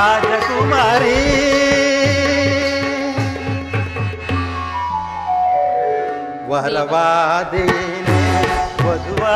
राजकुमारी वरवा दे वधुआ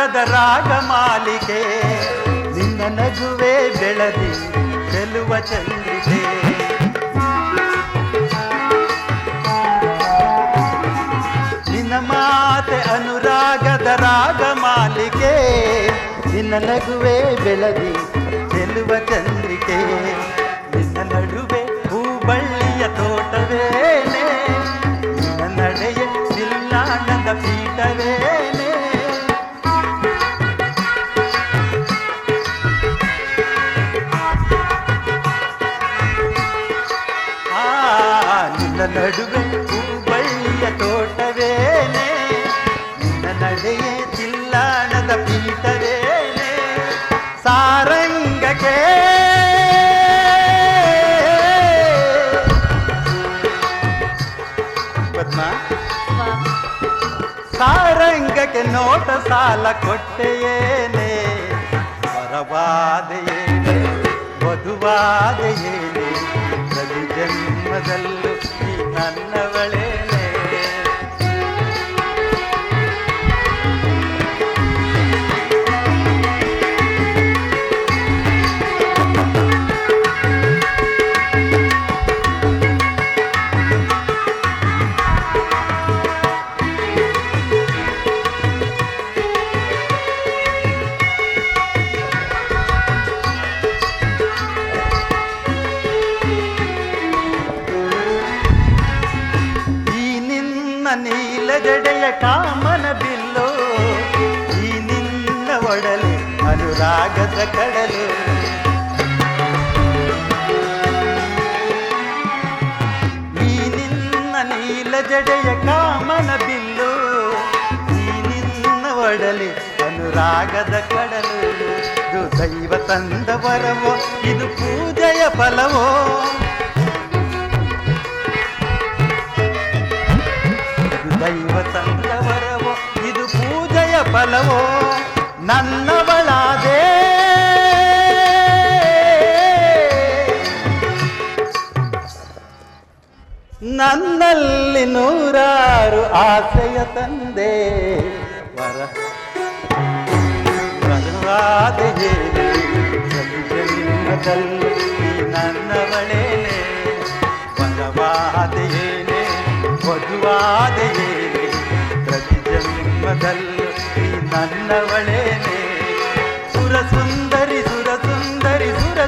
ಅನುರಾಗದ ರಾಗ ಮಾಲಿಕೆ. ನಿನ್ನ ನಗುವೆ ಬೆಳದಿ ಚೆಲುವ ಚಂದ್ರಿಕೆ. ನಿನ್ನ ಮಾತೆ ಅನುರಾಗದ ರಾಗ ಮಾಲಿಕೆ. ನಿನ್ನ ನಗುವೆ ಬೆಳದಿ ಚೆಲುವ ಚಂದ್ರಿಕೆ. ಸಾಲ ಕೊಟ್ಟೆಯೇನೆ ವರವಾದೆಯೇನೆ ವಧುವಾದೆಯೇನೆ ನೀಲ ಜಡೆಯ ಕಾಮನ ಬಿಲ್ಲು, ಈ ನಿನ್ನ ಒಡಲು ಅನುರಾಗದ ಕಡಲು. ಈ ನಿನ್ನ ನೀಲ ಜಡೆಯ ಕಾಮನ ಬಿಲ್ಲು, ಈ ನಿನ್ನ ಒಡಲಿ ಅನುರಾಗದ ಕಡಲು. ಇದು ದೈವ ತಂದ ಇದು ಪೂಜೆಯ ಫಲವೋ. ದೈವ ತಂದವರವೋ ಇದು ಪೂಜೆಯ ಫಲವೋ? ನನ್ನವಳಾದೆ. ನನ್ನಲ್ಲಿ ನೂರಾರು ಆಸೆಯ ತಂದೆ. ವರ. ಈ ನನ್ನವಳೇನೆ. ವರವಾದೆಯೇನೆ? ವಧುವಾದೆಯೇನೆ ಪ್ರತಿ ಜನ್ಮದಲ್ಲೂ ಈ ನನ್ನವಳೇನೆ ಸುರ ಸುಂದರಿ ಸುರ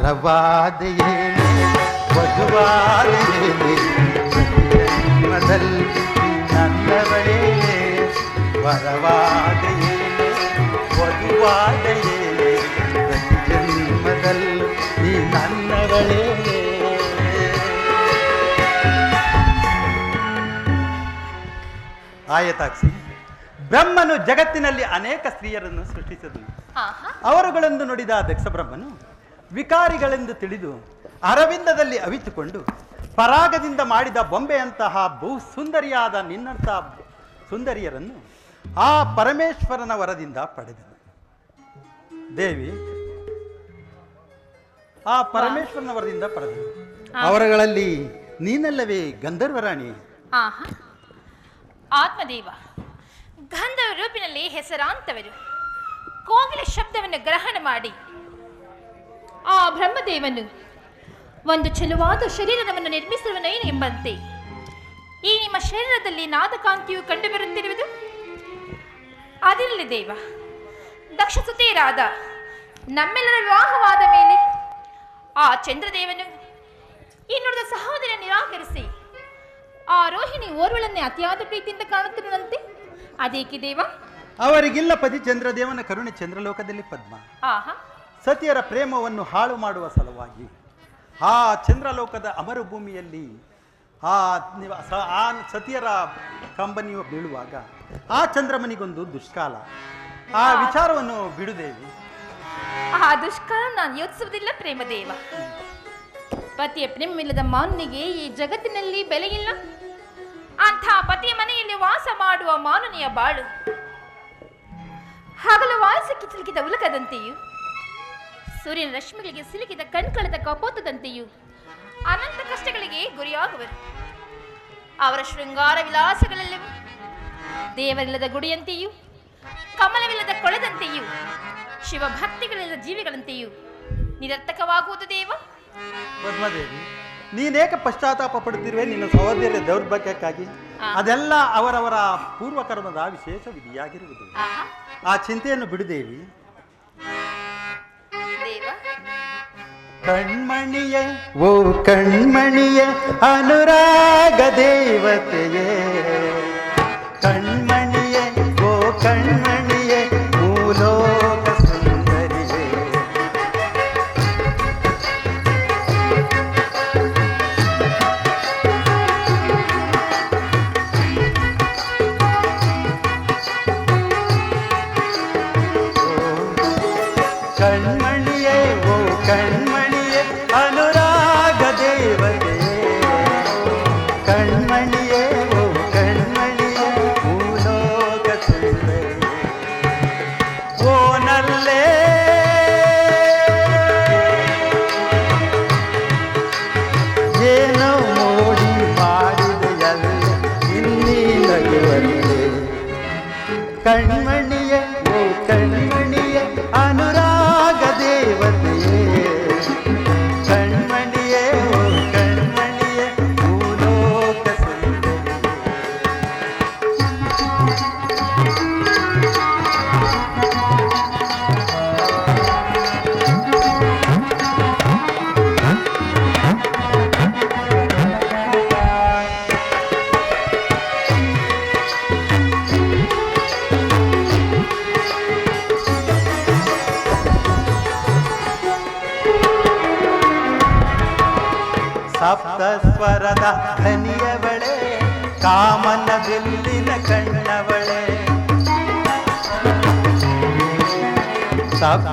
ವರವಾದೆಯೇನೆ ವಧುವಾದೆಯೇನೆ ಮದಲ್ ನನ್ನವಳೇನೆ ವರವಾದೆಯೇನೆ ವಧುವಾದೆಯೇನೆ ಪ್ರತಿ ಜನ್ಮದಲ್ಲೂ ನೀ ನನ್ನವಳೇನೆ ಆಯತಾಕ್ಷಿ ಬ್ರಹ್ಮನು ಜಗತ್ತಿನಲ್ಲಿ ಅನೇಕ ಸ್ತ್ರೀಯರನ್ನು ಸೃಷ್ಟಿಸಿದನು. ಅವರುಗಳನ್ನು ನೋಡಿದ ನುಡಿದ ದಕ್ಷ ಬ್ರಹ್ಮನು ವಿಕಾರಿಗಳೆಂದು ತಿಳಿದು ಅರವಿಂದದಲ್ಲಿ ಅವಿತುಕೊಂಡು ಪರಾಗದಿಂದ ಮಾಡಿದ ಬೊಂಬೆಯಂತಹ ಬಹು ಸುಂದರಿಯಾದ ನಿನ್ನಂಥ ಸುಂದರಿಯರನ್ನು ಆ ಪರಮೇಶ್ವರನ ವರದಿಂದ ಪಡೆದನು. ದೇವಿ ಆ ಪರಮೇಶ್ವರನ ವರದಿಂದ ಪಡೆದನು. ಅವರಗಳಲ್ಲಿ ನೀನಲ್ಲವೇ ಗಂಧರ್ವರಾಣಿ ಆಹಾ. ಆತ್ಮದೇವ ಗಂಧರ್ವ ರೂಪಿನಲ್ಲಿ ಹೆಸರಾಂತವರು. ಕೋಗಿಲ ಶಬ್ದವನ್ನು ಗ್ರಹಣ ಮಾಡಿ ಆ ಬ್ರಹ್ಮದೇವನು ಒಂದು ಚೆಲುವಾದ ಶರೀರವನ್ನು ನಿರ್ಮಿಸುವನೇನು ಎಂಬಂತೆ? ಈ ನಿಮ್ಮ ಶರೀರದಲ್ಲಿ ನಾದಕಾಂತಿಯು ಕಂಡುಬರುತ್ತಿರುವುದು? ಅದಿರಲಿ ದೇವ. ದಕ್ಷ ಸುತೇರಾದ ನಮ್ಮೆಲ್ಲರ ವಿವಾಹವಾದ ಮೇಲೆ ಆ ಚಂದ್ರದೇವನು ಇನ್ನುಳಿದ ಸಹೋದರ ನಿರಾಕರಿಸಿ ಆ ರೋಹಿಣಿ ಓರ್ವಳನ್ನೇ ಅತಿಯಾದ ಪ್ರೀತಿಯಿಂದ ಕಾಣುತ್ತಿರುವಂತೆ? ಅದೇಕೆ ದೇವ? ಅವರಿಗಿಲ್ಲ ಪತಿ ಚಂದ್ರದೇವನ ಕರುಣೆ ಚಂದ್ರಲೋಕದಲ್ಲಿ ಪದ್ಮ. ಆಹಾ. ಸತಿಯರ ಪ್ರೇಮವನ್ನು ಹಾಳು ಮಾಡುವ ಸಲುವಾಗಿ ಆ ಚಂದ್ರಲೋಕದ ಅಮರ ಭೂಮಿಯಲ್ಲಿ ಆ ಆ ಸತಿಯರ ಕಂಬನಿಯು ಬೀಳುವಾಗ ಆ ಚಂದ್ರಮನಿಗೊಂದು ದುಷ್ಕಾಲ. ಆ ವಿಚಾರವನ್ನು ಬಿಡುದೇವಿ. ಆ ದುಷ್ಕಾಲ ನಾನು ಯೋಚಿಸುವುದಿಲ್ಲ ಪ್ರೇಮದೇವ. ಪತಿಯ ಪ್ರೇಮವಿಲ್ಲದ ಮಾನನಿಗೆ ಈ ಜಗತ್ತಿನಲ್ಲಿ ಬೆಲೆಯಿಲ್ಲ. ಅಂಥ ಪತಿಯ ಮನೆಯಲ್ಲಿ ವಾಸ ಮಾಡುವ ಮಾನನಿಯ ಬಾಳು. ಹಗಲು ವಾಸಕ್ಕೆ ಸಿಲುಕಿದ ಉಲಕದಂತೆಯೂ ಸೂರ್ಯನ ರಶ್ಮಿಗಳಿಗೆ ಸಿಲುಕಿದ ಕಣ್ಕಳದ ಕಪೋತದಂತೆಯೂ ಅನಂತ ಕಷ್ಟಗಳಿಗೆ ಗುರಿಯಾಗುವರು. ಅವರ ಶೃಂಗಾರ ವಿಲಾಸಗಳಲ್ಲಿ ದೇವರಿಲ್ಲದ ಗುಡಿಯಂತೆಯೂ ಕಮಲವಿಲ್ಲದ ಕೊಳೆದಂತೆಯೂ ಶಿವಭಕ್ತಿಗಳಿಲ್ಲದ ಜೀವಿಗಳಂತೆಯೂ ನಿರರ್ಥಕವಾಗುವುದು ದೇವ. ಪದ್ಮದೇವಿ ನೀನೇಕ ಪಶ್ಚಾತ್ತಾಪ ಪಡುತ್ತಿರುವೆ? ನಿನ್ನ ಸಹೋದರಿಯ ದೌರ್ಭಾಗ್ಯಕ್ಕಾಗಿ. ಅದೆಲ್ಲ ಅವರವರ ಪೂರ್ವಕರ್ಮದ ವಿಶೇಷ ವಿಧಿಯಾಗಿರುವುದು. ಆ ಚಿಂತೆಯನ್ನು ಬಿಡುದೇವಿ ಕಣ್ಮಣಿಯೇ ಓ ಕಣ್ಮಣಿಯೇ ಅನುರಾಗ ದೇವತೆಯೇ ಕಣ್ಮಣಿಯೇ ಓ ಕಣ್ಮಣಿಯೇ ಭೂಲೋಕ ಸುಂದರಿಯೇ ಕಣ್ಮಣಿಯೇ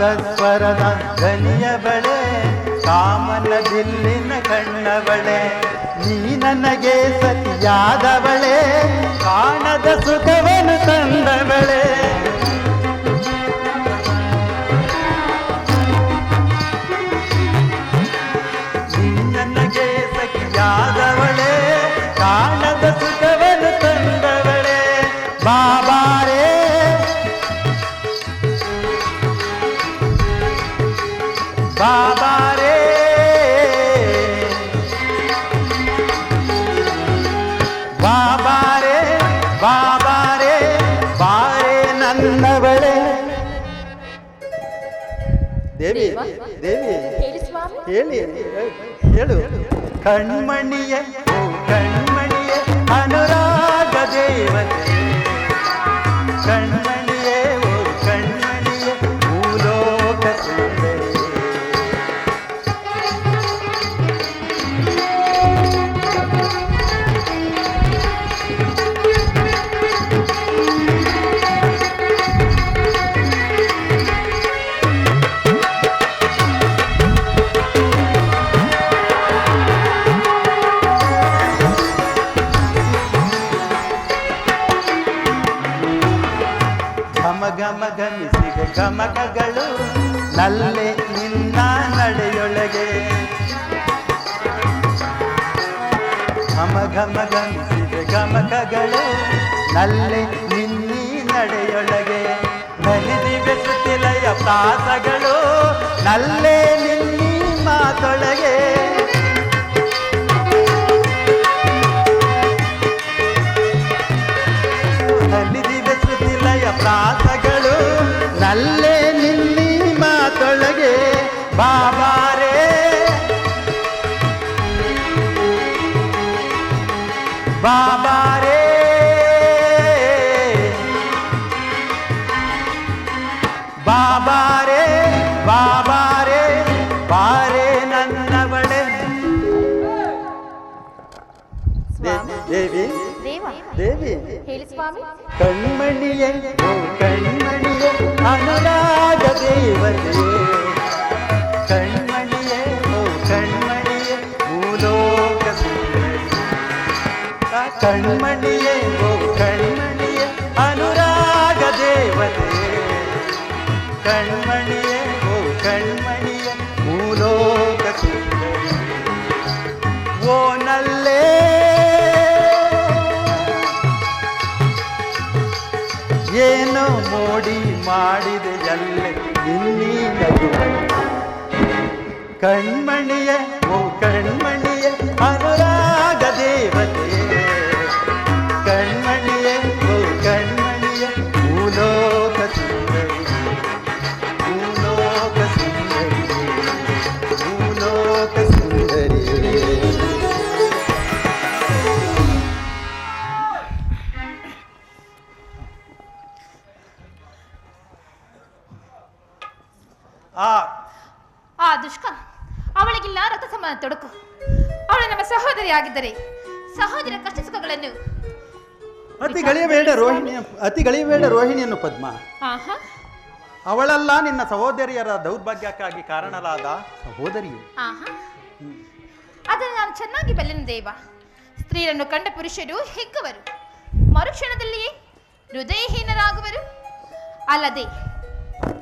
ಸಪ್ತ ಧನಿಯ ಬಳೆ ಕಾಮನ ಬಿಲ್ಲಿನ ಕಣ್ಣವಳೆ ನೀ ನನಗೆ ಸತಿಯಾದವಳೆ ಕಾಣದ ಸುಖವನ್ನು ತಂದವಳೆ. ದೇವಿ ದೇವಿ? ಹೇಳಿ ಹೇಳಿ ಕಣ್ಮಣಿಯ ಕಣ್ಮಣಿಯ ಅನುರಾಗ ದೇವತೆ ಕಣ್ಮಣಿಯೇ ಘಮ ಘಮ ಘಮಿಸಿದ ಗಮಕಗಳು ನಲ್ಲೆ ನಿನ್ನ ನಡೆಯೊಳಗೆ ಘಮ ಘಮ ಗಮಕಗಳು ನಲ್ಲೆ ನಿನ್ನಿ ನಡೆಯೊಳಗೆ ನಲಿದಿ ಸುತ್ತಿಲಯ ಪಾಸಗಳು ನಲ್ಲೆ ನಿನ್ನಿ ಮಾತೊಳಗೆ ಬಾಬಾರೇ ಬಾಬಾರೇ ಬಾಬಾರೇ ಬಾರೇ ನನ್ನವಳೆ ಸ್ವಾಮಿ ದೇವಿ ದೇವ ದೇವಿ ಹೇಳಿ ಸ್ವಾಮಿ ಕಣ್ಮಣಿಯೇ ಓ ಕಣ್ಮಣಿಯೇ ಅನುರಾಗ ದೇವತೆ ಕಣ್ಮಣಿಯೇ, ಓ ಕಣ್ಮಣಿಯೇ, ಅನುರಾಗ ದೇವತೆ. ಕಣ್ಮಣಿಯೇ, ಓ ಕಣ್ಮಣಿಯೇ ಮೂಲೋಕ ಓ ನಲ್ಲೇ. ಏನೋ ಮೋಡಿ ಮಾಡಿದೆ ಇಲ್ಲಿ ನಿನ್ನೀ ನಗುವೆ ಆಗಿದ್ದರೆ ಸಹೋದರ ಕಷ್ಟ ಸುಖಗಳನ್ನು ಅತಿ ಗಳಿಯಬೇಡ ರೋಹಿಣಿಯ ಅತಿ ಗಳಿಯಬೇಡ ರೋಹಿಣಿಯನ್ನು ಪದ್ಮ. ಆಹಾ. ಅವಳೆಲ್ಲ ನಿನ್ನ ಸಹೋದರಿಯರ ದೌರ್ಭಾಗ್ಯಕ್ಕಾಗಿ ಕಾರಣಲಾದ ಸಹೋದರಿಯು. ಆಹಾ. ಅದನ್ನು ನಾನು ಚೆನ್ನಾಗಿ ಬಲ್ಲೆನು ದೇವ. ಸ್ತ್ರೀಯರನ್ನು ಕಂಡ ಪುರುಷರು ಹಿಗ್ಗುವರು. ಮರುಕ್ಷಣದಲ್ಲಿಯೇ ಹೃದಯಹೀನರಾಗುವರು. ಅಲ್ಲದೆ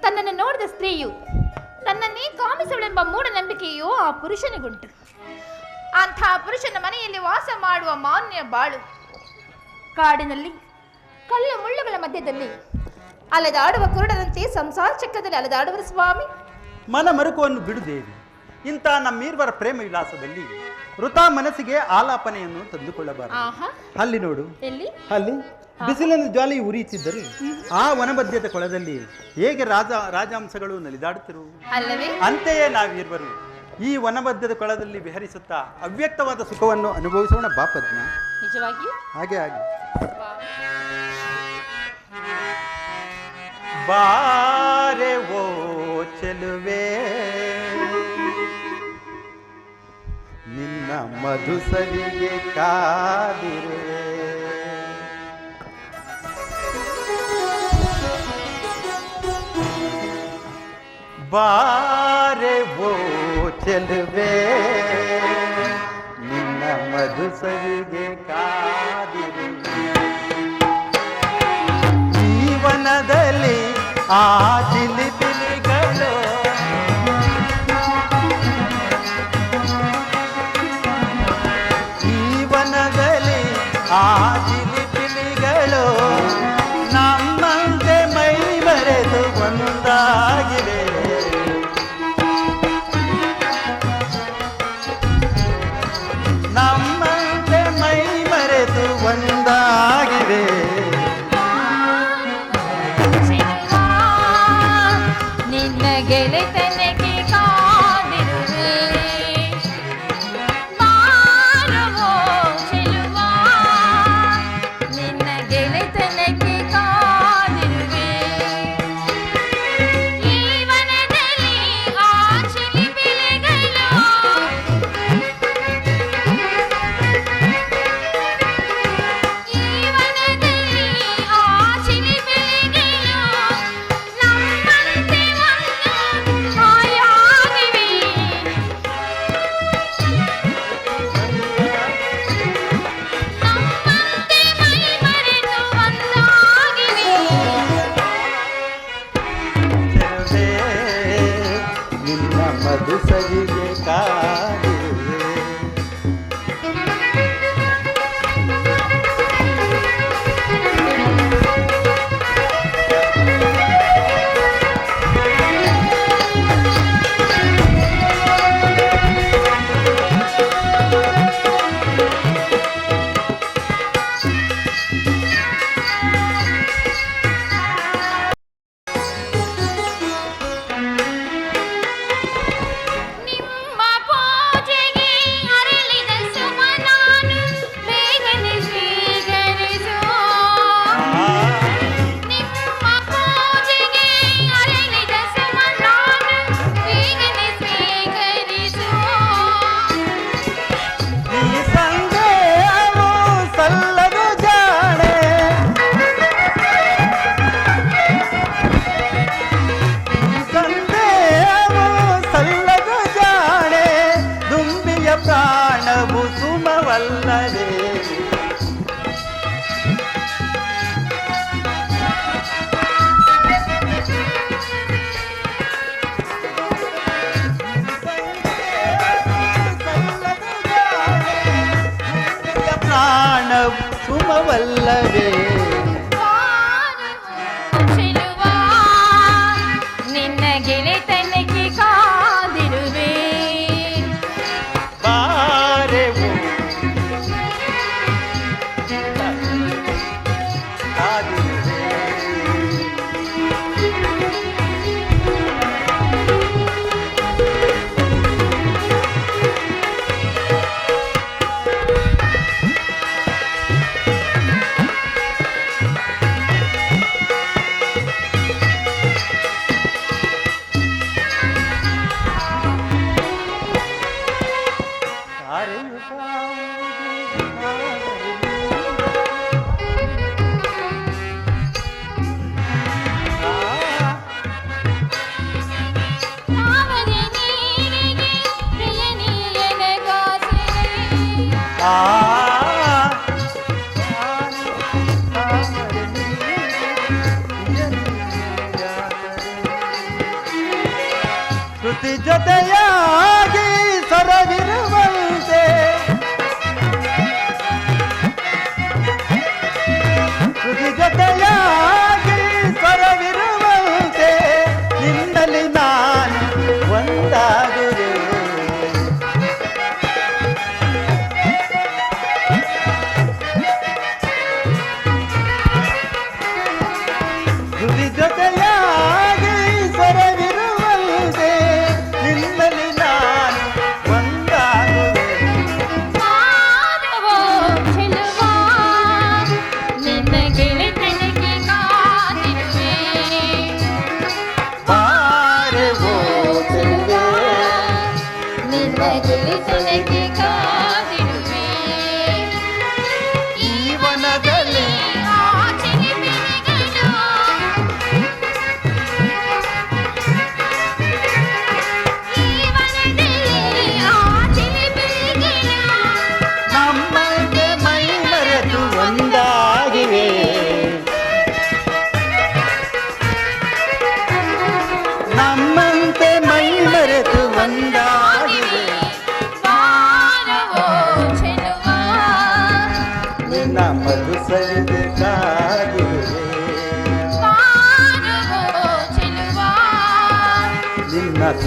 ತನ್ನನ್ನು ನೋಡಿದ ಸ್ತ್ರೀಯು ತನ್ನನ್ನೇ ಕಾಮಿಸಳೆಂಬ ಮೂಢನಂಬಿಕೆಯು ಆ ಪುರುಷನಿಗುಂಟು. ಅಂಥ ಪುರುಷನ ಮನೆಯಲ್ಲಿ ವಾಸ ಮಾಡುವ ಮಾನ್ಯ ಬಾಳು. ಕಾಡಿನಲ್ಲಿ ಕಲ್ಲು ಮುಳ್ಳುಗಳ ಮಧ್ಯದಲ್ಲಿ ಅಲೆದಾಡುವ ಕುರುಡನಂತೆ ಸಂಸಾರ ಚಕ್ರದಲ್ಲಿ ಅಲೆದಾಡುವ ಸ್ವಾಮಿ. ಮನ ಮರುಕುವನ್ನು ಬಿಡುದೇವಿ ಇಂಥ ನಮ್ಮೀರ್ವರ ಪ್ರೇಮ ವಿಲಾಸದಲ್ಲಿ ವೃತ ಮನಸ್ಸಿಗೆ ಆಲಾಪನೆಯನ್ನು ತಂದುಕೊಳ್ಳಬಾರದು. ಅಲ್ಲಿ ನೋಡು. ಎಲ್ಲಿ? ಅಲ್ಲಿ. ಬಿಸಿಲಿನ ಜ್ವಾಲಿ ಉರಿಯುತ್ತಿದ್ದರು ಆ ವನಬದ್ಧದ ಕೊಳದಲ್ಲಿ ಹೇಗೆ ರಾಜ ರಾಜಾಂಶಗಳು ನಲಿದಾಡುತ್ತಿರು ಅಂತೆಯೇ ನಾವಿರುವರು. ಈ ವನಬದ್ಧದ ಕೊಳದಲ್ಲಿ ವಿಹರಿಸುತ್ತಾ ಅವ್ಯಕ್ತವಾದ ಸುಖವನ್ನು ಅನುಭವಿಸೋಣ ಬಾ ಪದ್ಮ. ನಿಜವಾಗಿಯೂ ಹಾಗೆ ಆಗಿ ಬಾರೆ ಓ ಚೆಲುವೆ. ನಿನ್ನ ಮಧುಸರಿಗೆ ಕಾದಿರುವೆ. ಬಾರೆ ಓ ಚೆಲುವೆ. ನಿನ್ನ ಮಧುಸಲಿಗೆ ಕಾದಿರುವೆ ಜೀವನದಲ್ಲಿ ಆ ಚಿಲಿ ಜೀವನದಲ್ಲಿ ಆ ಜಿಲಿಬಿಲಿಗಳು Bye.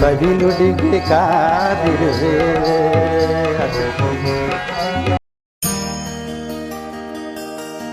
ಚೆಲುವ ನಿನ್ನ ಸವಿ ನುಡಿಗೆ ಕಾದಿರುವೆ